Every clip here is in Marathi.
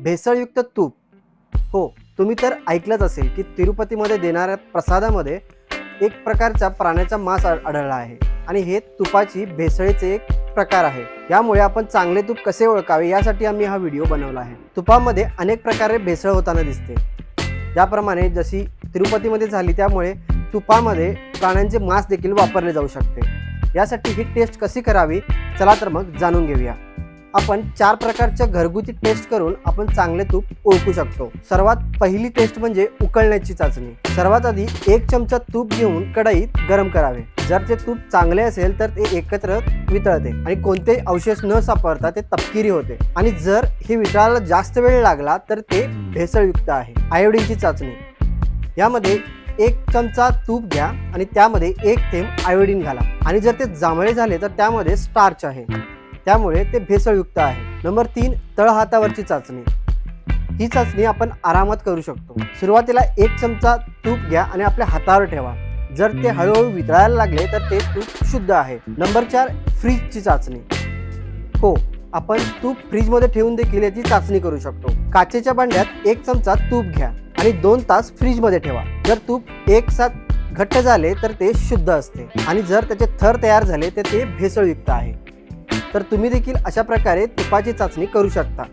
भेसळयुक्त तूप. हो तुम्ही तर ऐकलंच असेल की तिरुपतीमध्ये देणाऱ्या प्रसादामध्ये एक प्रकारचा प्राण्याचा मांस आढ- आढळला आहे आणि हे तुपाची भेसळीचे एक प्रकार आहे. यामुळे आपण चांगले तूप कसे ओळखावे यासाठी आम्ही हा व्हिडिओ बनवला आहे. तुपामध्ये अनेक प्रकारे भेसळ होताना दिसते. ज्याप्रमाणे जशी तिरुपतीमध्ये झाली त्यामुळे तुपामध्ये प्राण्यांचे मांस देखील वापरले जाऊ शकते. यासाठी ही टेस्ट कशी करावी चला तर मग जाणून घेऊया. आपण चार प्रकारच्या घरगुती टेस्ट करून आपण चांगले तूप ओळखू शकतो. सर्वात पहिली टेस्ट म्हणजे उकळण्याची चाचणी. सर्वात आधी एक चमचा तूप घेऊन कढईत गरम करावे. जर ते तूप चांगले असेल तर ते एकत्र वितळते आणि कोणतेही अवशेष न सापडता ते तपकिरी होते. आणि जर हे वितळायला जास्त वेळ लागला तर ते भेसळयुक्त आहे. आयोडीनची चाचणी. यामध्ये एक चमचा तूप घ्या आणि त्यामध्ये एक थेंब आयोडीन घाला. आणि जर ते जांभळे झाले तर त्यामध्ये स्टार्च आहे. त्यामुळे ते भेसळयुक्त आहे. नंबर तीन तळहातावरची चाचणी. ही चाचणी आपण आरामात करू शकतो. सुरुवातीला एक चमचा तूप घ्या आणि आपल्या हातावर ठेवा. जर ते हळूहळू वितळायला लागले तर ते तूप शुद्ध आहे. नंबर चार फ्रीजची चाचणी. हो आपण तूप फ्रीजमध्ये ठेवून देखील याची चाचणी करू शकतो. काचेच्या भांड्यात एक चमचा तूप घ्या आणि दोन तास फ्रीजमध्ये ठेवा. जर तूप एक साथ घट्ट झाले तर ते शुद्ध असते. आणि जर त्याचे थर तयार झाले तर ते भेसळयुक्त आहे. तर तुम्ही देखील अशा प्रकारे तुपाची चाचणी करू शकता.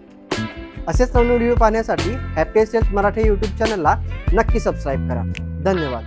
असेच नवीन व्हिडिओ पाहण्यासाठी हॅपी हेल्थ मराठी यूट्यूब चॅनलला नक्की सबस्क्राईब करा. धन्यवाद.